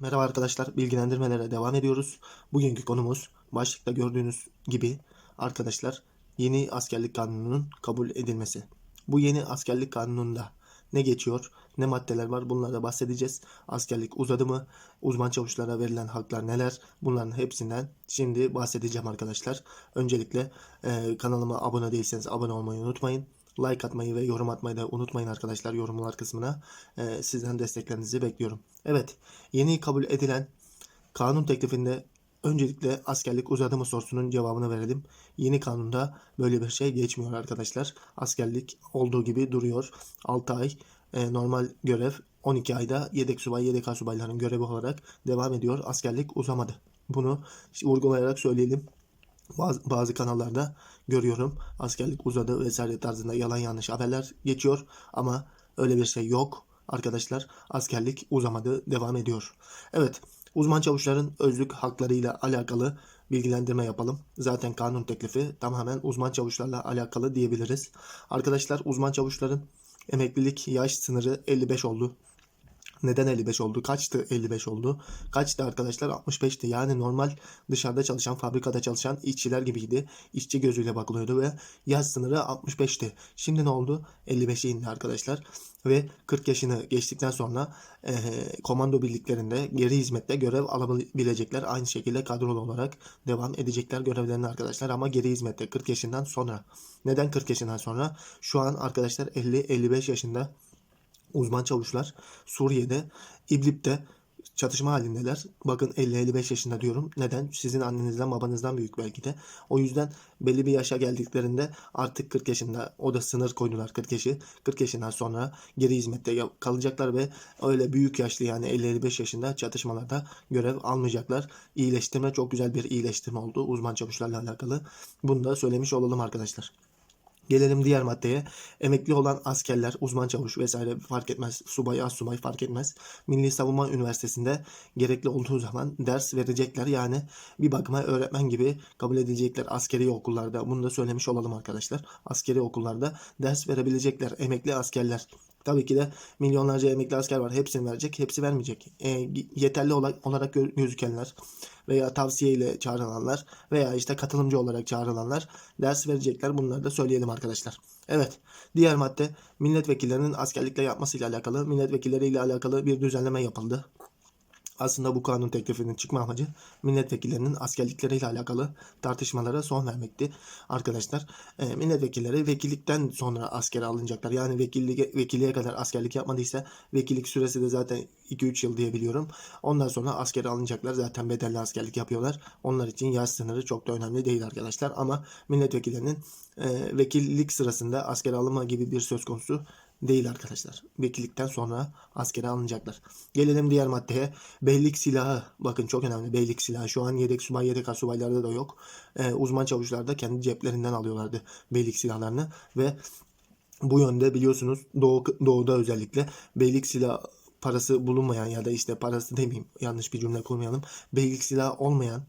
Merhaba arkadaşlar, bilgilendirmelere devam ediyoruz. Bugünkü konumuz başlıkta gördüğünüz gibi arkadaşlar yeni askerlik kanununun kabul edilmesi. Bu yeni askerlik kanununda ne geçiyor, ne maddeler var bunlara bahsedeceğiz. Askerlik uzadı mı, uzman çavuşlara verilen haklar neler bunların hepsinden şimdi bahsedeceğim arkadaşlar. Öncelikle e, kanalıma abone değilseniz abone olmayı unutmayın. Like atmayı ve yorum atmayı da unutmayın arkadaşlar yorumlar kısmına. E, sizden desteklerinizi bekliyorum. Evet, yeni kabul edilen kanun teklifinde öncelikle askerlik uzadı mı sorusunun cevabını verelim. Yeni kanunda böyle bir şey geçmiyor arkadaşlar. Askerlik olduğu gibi duruyor. 6 ay e, normal görev 12 ayda yedek subay, yedek subayların görevi olarak devam ediyor. Askerlik uzamadı. Bunu vurgulayarak söyleyelim. Bazı, bazı kanallarda görüyorum askerlik uzadı vesaire tarzında yalan yanlış haberler geçiyor ama öyle bir şey yok arkadaşlar askerlik uzamadı devam ediyor. Evet uzman çavuşların özlük haklarıyla alakalı bilgilendirme yapalım. Zaten kanun teklifi tamamen uzman çavuşlarla alakalı diyebiliriz. Arkadaşlar uzman çavuşların emeklilik yaş sınırı 55 oldu. Neden 55 oldu? Kaçtı 55 oldu? Kaçtı arkadaşlar? 65'ti. Yani normal dışarıda çalışan, fabrikada çalışan işçiler gibiydi. İşçi gözüyle bakılıyordu ve yaş sınırı 65'ti. Şimdi ne oldu? 55'e indi arkadaşlar. Ve 40 yaşını geçtikten sonra e, komando birliklerinde geri hizmette görev alabilecekler. Aynı şekilde kadrolu olarak devam edecekler görevlerine arkadaşlar. Ama geri hizmette 40 yaşından sonra. Neden 40 yaşından sonra? Şu an arkadaşlar 50-55 yaşında uzman çavuşlar Suriye'de İdlib'de çatışma halindeler. Bakın 50-55 yaşında diyorum. Neden? Sizin annenizden babanızdan büyük belki de. O yüzden belli bir yaşa geldiklerinde artık 40 yaşında o da sınır koydular 40 yaşı. 40 yaşından sonra geri hizmette kalacaklar ve öyle büyük yaşlı yani 50-55 yaşında çatışmalarda görev almayacaklar. İyileştirme çok güzel bir iyileştirme oldu uzman çavuşlarla alakalı. Bunu da söylemiş olalım arkadaşlar. Gelelim diğer maddeye. Emekli olan askerler, uzman çavuş vesaire fark etmez. Subay, az subay fark etmez. Milli Savunma Üniversitesi'nde gerekli olduğu zaman ders verecekler. Yani bir bakıma öğretmen gibi kabul edilecekler askeri okullarda. Bunu da söylemiş olalım arkadaşlar. Askeri okullarda ders verebilecekler emekli askerler. Tabii ki de milyonlarca emekli asker var. Hepsini verecek, hepsi vermeyecek. E, yeterli olarak gözükenler veya tavsiyeyle çağrılanlar veya işte katılımcı olarak çağrılanlar ders verecekler. Bunları da söyleyelim arkadaşlar. Evet. Diğer madde milletvekillerinin askerlikle yapmasıyla alakalı, milletvekilleriyle alakalı bir düzenleme yapıldı. Aslında bu kanun teklifinin çıkma amacı milletvekillerinin askerlikleriyle alakalı tartışmalara son vermekti. Arkadaşlar e, milletvekilleri vekillikten sonra askere alınacaklar. Yani vekilliğe, vekilliğe kadar askerlik yapmadıysa vekillik süresi de zaten 2-3 yıl diye biliyorum. Ondan sonra askere alınacaklar. Zaten bedelli askerlik yapıyorlar. Onlar için yaş sınırı çok da önemli değil arkadaşlar. Ama milletvekillerinin e, vekillik sırasında askere alınma gibi bir söz konusu değil arkadaşlar. Vekillikten sonra askere alınacaklar. Gelelim diğer maddeye. Beylik silahı. Bakın çok önemli. Beylik silahı. Şu an yedek subay, yedek subaylarda da yok. Ee, uzman çavuşlar da kendi ceplerinden alıyorlardı beylik silahlarını ve bu yönde biliyorsunuz Doğu, doğuda özellikle beylik silah parası bulunmayan ya da işte parası demeyeyim yanlış bir cümle kurmayalım. Beylik silahı olmayan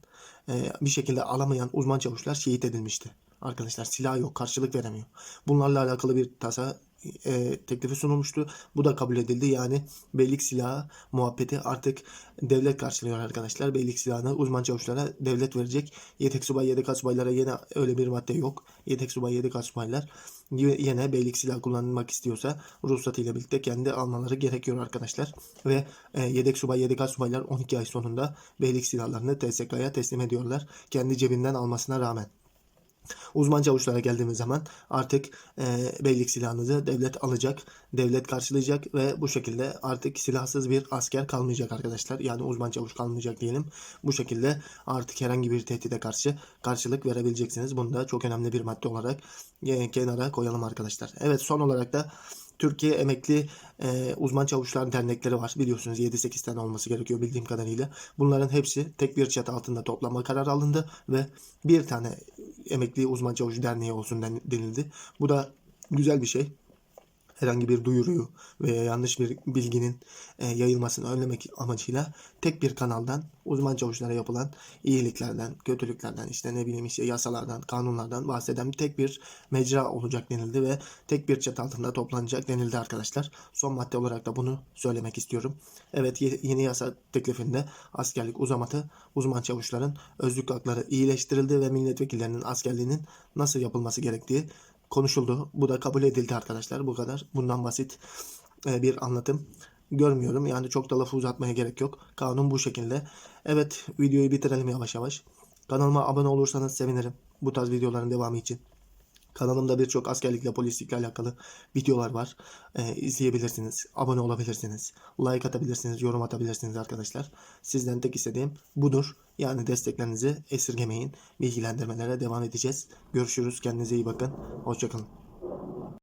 e, bir şekilde alamayan uzman çavuşlar şehit edilmişti. Arkadaşlar silah yok karşılık veremiyor. Bunlarla alakalı bir tasa e, teklifi sunulmuştu. Bu da kabul edildi. Yani beylik silahı muhabbeti artık devlet karşılıyor arkadaşlar. Beylik silahını uzman çavuşlara devlet verecek. Yedek subay, yedek subaylara yine öyle bir madde yok. Yedek subay, yedek subaylar yine beylik silah kullanmak istiyorsa ruhsatıyla birlikte kendi almaları gerekiyor arkadaşlar. Ve e, yedek subay, yedek subaylar 12 ay sonunda beylik silahlarını TSK'ya teslim ediyorlar. Kendi cebinden almasına rağmen. Uzman çavuşlara geldiğimiz zaman artık e, beylik silahınızı devlet alacak, devlet karşılayacak ve bu şekilde artık silahsız bir asker kalmayacak arkadaşlar. Yani uzman çavuş kalmayacak diyelim. Bu şekilde artık herhangi bir tehdide karşı karşılık verebileceksiniz. Bunu da çok önemli bir madde olarak e, kenara koyalım arkadaşlar. Evet son olarak da Türkiye Emekli e, Uzman Çavuşlar Dernekleri var. Biliyorsunuz 7-8 tane olması gerekiyor bildiğim kadarıyla. Bunların hepsi tek bir çatı altında toplama kararı alındı ve bir tane Emekli Uzman Çavuş Derneği olsun denildi. Bu da güzel bir şey. Herhangi bir duyuruyu veya yanlış bir bilginin e, yayılmasını önlemek amacıyla tek bir kanaldan uzman çavuşlara yapılan iyiliklerden, kötülüklerden, işte ne bileyim işte yasalardan, kanunlardan bahseden tek bir mecra olacak denildi ve tek bir çatı altında toplanacak denildi arkadaşlar. Son madde olarak da bunu söylemek istiyorum. Evet ye- yeni yasa teklifinde askerlik uzamatı uzman çavuşların özlük hakları iyileştirildi ve milletvekillerinin askerliğinin nasıl yapılması gerektiği konuşuldu. Bu da kabul edildi arkadaşlar. Bu kadar. Bundan basit e, bir anlatım görmüyorum. Yani çok da lafı uzatmaya gerek yok. Kanun bu şekilde. Evet videoyu bitirelim yavaş yavaş. Kanalıma abone olursanız sevinirim. Bu tarz videoların devamı için. Kanalımda birçok askerlikle polislikle alakalı videolar var. Ee, izleyebilirsiniz. Abone olabilirsiniz. Like atabilirsiniz. Yorum atabilirsiniz arkadaşlar. Sizden tek istediğim budur. Yani desteklerinizi esirgemeyin. Bilgilendirmelere devam edeceğiz. Görüşürüz. Kendinize iyi bakın. Hoşçakalın.